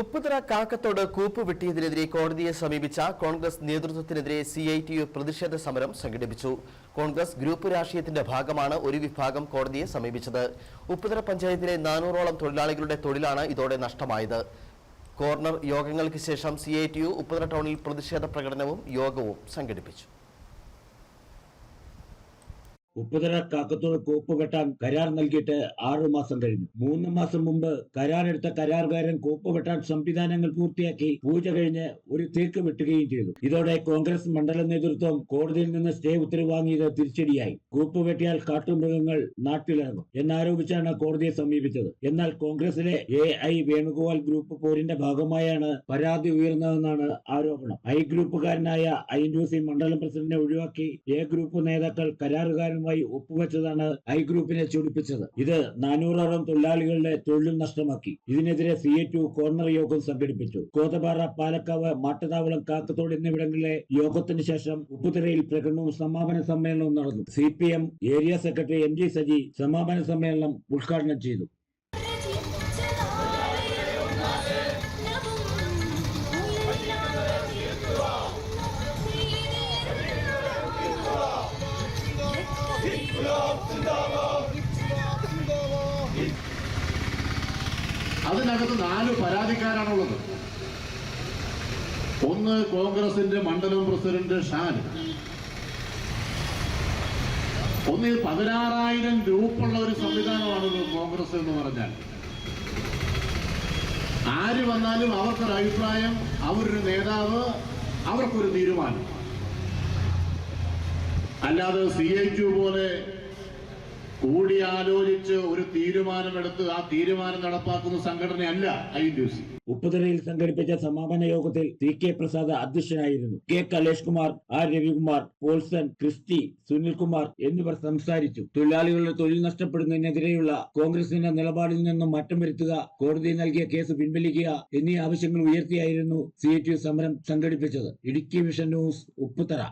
ഉപ്പുതറ കാക്കത്തോട് കൂപ്പ് വെട്ടിയതിനെതിരെ കോടതിയെ സമീപിച്ച കോൺഗ്രസ് നേതൃത്വത്തിനെതിരെ സി ഐ ടി യു പ്രതിഷേധ സമരം സംഘടിപ്പിച്ചു. കോൺഗ്രസ് ഗ്രൂപ്പ് രാഷ്ട്രീയത്തിന്റെ ഭാഗമാണ് ഒരു വിഭാഗം കോടതിയെ സമീപിച്ചത്. ഉപ്പുതറ പഞ്ചായത്തിലെ നാനൂറോളം തൊഴിലാളികളുടെ തൊഴിലാണ് ഇതോടെ നഷ്ടമായത്. കോർണർ യോഗങ്ങൾക്ക് ശേഷം C I T U Upputhara ടൗണിൽ പ്രതിഷേധ പ്രകടനവും യോഗവും സംഘടിപ്പിച്ചു. ഉപ്പുതറ കാക്കത്തോട് കോപ്പ് വെട്ടാൻ കരാർ നൽകിയിട്ട് ആറു മാസം കഴിഞ്ഞു. മൂന്ന് മാസം മുമ്പ് കരാറെടുത്ത കരാറുകാരൻ കോപ്പ് വെട്ടാൻ സംവിധാനങ്ങൾ പൂർത്തിയാക്കി പൂജ കഴിഞ്ഞ് ഒരു തേക്ക് വെട്ടുകയും ചെയ്തു. ഇതോടെ കോൺഗ്രസ് മണ്ഡല നേതൃത്വം കോടതിയിൽ നിന്ന് സ്റ്റേ ഉത്തരവ് വാങ്ങിയത് തിരിച്ചടിയായി. കോപ്പ് വെട്ടിയാൽ കാട്ടുമൃഗങ്ങൾ നാട്ടിലിറങ്ങും എന്നാരോപിച്ചാണ് കോടതിയെ സമീപിച്ചത്. എന്നാൽ കോൺഗ്രസിലെ എ ഐ വേണുഗോപാൽ ഗ്രൂപ്പ് പോരിന്റെ ഭാഗമായാണ് പരാതി ഉയർന്നതെന്നാണ് ആരോപണം. ഐ ഗ്രൂപ്പുകാരനായ ഐ മണ്ഡലം പ്രസിഡന്റിനെ ഒഴിവാക്കി എ ഗ്രൂപ്പ് നേതാക്കൾ കരാറുകാരനുമായി ഒപ്പുവെച്ചതാണ് ഐ ഗ്രൂപ്പിനെ ചൊടിപ്പിച്ചത്. ഇത് നാനൂറോളം തൊഴിലാളികളുടെ തൊഴിലും നഷ്ടമാക്കി. ഇതിനെതിരെ സി എ ടു കോർണർ യോഗം സംഘടിപ്പിച്ചു. കോതപാറ പാലക്കാവ് മാട്ടതാവളം കാക്കത്തോട് എന്നിവിടങ്ങളിലെ യോഗത്തിന് ശേഷം ഉപ്പുതിരയിൽ പ്രകടനവും സമാപന സമ്മേളനവും നടന്നു. C area secretary M G Saji സമാപന സമ്മേളനം ഉദ്ഘാടനം ചെയ്തു. അതിനകത്ത് നാല് പരാതിക്കാരാണുള്ളത്. ഒന്ന് കോൺഗ്രസിന്റെ മണ്ഡലം പ്രസിഡന്റ് ഷാൻ. ഒന്ന് പതിനാറായിരം ഗ്രൂപ്പുള്ള ഒരു സംവിധാനമാണ് കോൺഗ്രസ് എന്ന് പറഞ്ഞാൽ. ആര് വന്നാലും അവർക്കൊരു അഭിപ്രായം അവരൊരു നേതാവ് അവർക്കൊരു തീരുമാനം. അല്ലാതെ സി ഐ പോലെ കൂടിയാലോചിച്ച് ഒരു തീരുമാനമെടുത്ത് ആ തീരുമാനം നടപ്പാക്കുന്ന സംഘടനയല്ല ഐ യു സി. ഉപ്പുതറയിൽ സംഘടിപ്പിച്ച സമാപന യോഗത്തിൽ സി കെ പ്രസാദ് അധ്യക്ഷനായിരുന്നു. കെ കലേഷ് കുമാർ ആർ രവികുമാർ പോൾസൺ ക്രിസ്റ്റി സുനിൽകുമാർ എന്നിവർ സംസാരിച്ചു. തൊഴിലാളികളുടെ തൊഴിൽ നഷ്ടപ്പെടുന്നതിനെതിരെയുള്ള കോൺഗ്രസിന്റെ നിലപാടിൽ നിന്നും മാറ്റം വരുത്തുക കോടതി നൽകിയ കേസ് പിൻവലിക്കുക എന്നീ ആവശ്യങ്ങൾ ഉയർത്തിയായിരുന്നു സി സമരം സംഘടിപ്പിച്ചത്. Idukki vision news Upputhara.